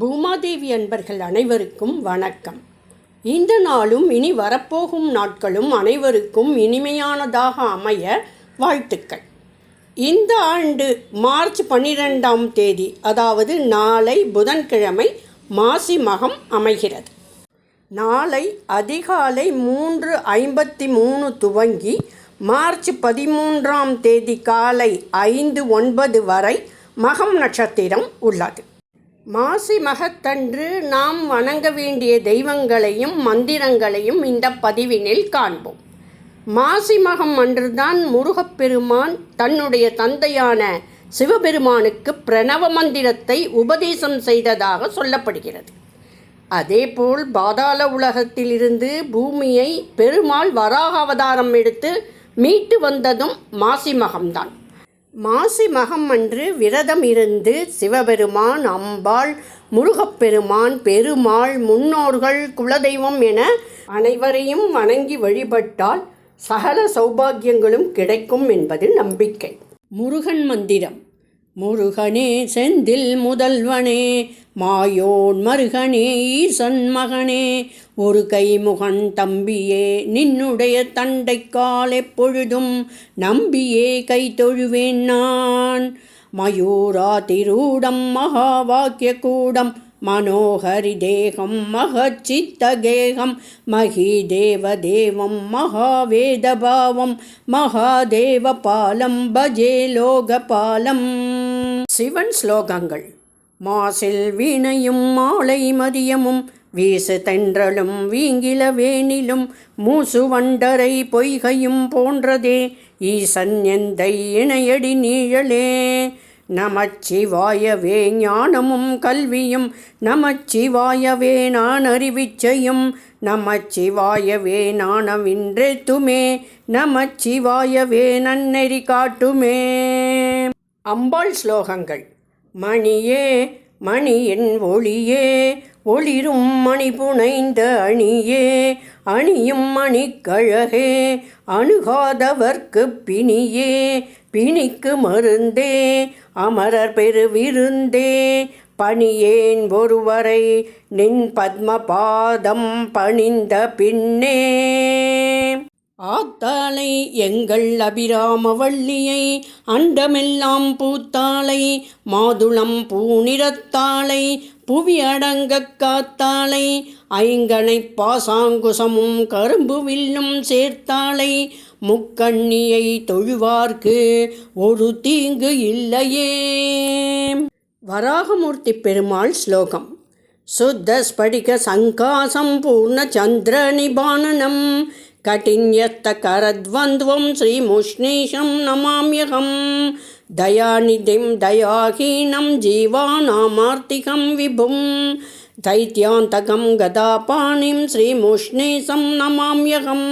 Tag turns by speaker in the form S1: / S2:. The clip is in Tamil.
S1: பூமாதேவி அன்பர்கள் அனைவருக்கும் வணக்கம் இந்த நாளும் இனி வரப்போகும் நாட்களும் அனைவருக்கும் இனிமையானதாக அமைய வாழ்த்துக்கள் இந்த ஆண்டு மார்ச் பன்னிரெண்டாம் தேதி அதாவது நாளை புதன்கிழமை மாசி மகம் அமைகிறது நாளை அதிகாலை மூன்று ஐம்பத்தி மூணு துவங்கி மார்ச் பதிமூன்றாம் தேதி காலை ஐந்து ஒன்பது வரை மகம் நட்சத்திரம் உள்ளது மாசி மகத்தன்று நாம் வணங்க வேண்டிய தெய்வங்களையும் மந்திரங்களையும் இந்த பதிவினில் காண்போம் மாசி மகம் அன்றுதான் முருகப்பெருமான் தன்னுடைய தந்தையான சிவபெருமானுக்கு பிரணவ மந்திரத்தை உபதேசம் செய்ததாக சொல்லப்படுகிறது அதேபோல் பாதாள உலகத்திலிருந்து பூமியை பெருமாள் வராக அவதாரம் எடுத்து மீட்டு வந்ததும் மாசி மகம்தான் மாசி மகம் அன்று விரதம் இருந்து சிவபெருமான் அம்பாள் முருகப்பெருமான் பெருமாள் முன்னோர்கள் குலதெய்வம் என அனைவரையும் வணங்கி வழிபட்டால் சகல சௌபாகியங்களும் கிடைக்கும் என்பது நம்பிக்கை
S2: முருகன் மந்திரம் முருகனே செந்தில் முதல்வனே மாயோன் மருகனே ஈசன் மகனே ஒரு கை முகன் தம்பியே நின்னுடைய தண்டை கால் எப்பொழுதும் நம்பியே கை தொழுவேன் நான் மயூரா திருடம் வாக்கிய கூடம் மனோகரி தேகம் மகச்சித்தகேகம் மகிதேவதேவம் மகாதேவ பாலம் பஜே லோக பாலம்
S3: சிவன் ஸ்லோகங்கள் மாசில் வீணையும் மாலை மதியமும் வீசு தென்றலும் வீங்கில வேணிலும் மூசு வண்டரை பொய்கையும் போன்றதே ஈசன் எந்தை இணையடி நீழலே நமச்சிவாயவே ஞானமும் கல்வியும் நமச்சிவாயவே நான் அறிவிச்சையும் நமச்சிவாயவே துமே நமச்சிவாயவே நன்னெறி காட்டுமே
S4: அம்பாள் ஸ்லோகங்கள் மணியே மணியின் ஒளியே ஒளிரும் மணி புனைந்த அணியே அணியும் மணிக்கழகே அணுகாதவர்க்கு பிணியே பிணிக்கு மருந்தே அமரர் பெருவிருந்தே பணியேன் ஒருவரை நின் பத்மபாதம் பணிந்த பின்னே
S5: ஆத்தாளை எங்கள் அபிராமவள்ளியை அண்டமெல்லாம் பூத்தாளை மாதுளம் பூநிறத்தாளை புவி அடங்கக் காத்தாளை ஐங்கனை பாசாங்குசமும் கரும்பு வில்லும் சேர்த்தாளை முக்கண்ணியை தொழுவார்க்கு ஒரு தீங்கு இல்லையே
S6: வராகமூர்த்தி பெருமாள் ஸ்லோகம் சுத்த ஸ்படிக சங்காசம் பூர்ண சந்திர நிபானனம் కఠిన్యస్తకరద్వంద్వం శ్రీముష్ణీశం నమామ్యహం దయానిధిం దయాహీనం జీవానామార్తికం విభుం దైత్యాంతకం గదాపాణిం శ్రీముష్ణీశం నమామ్యహం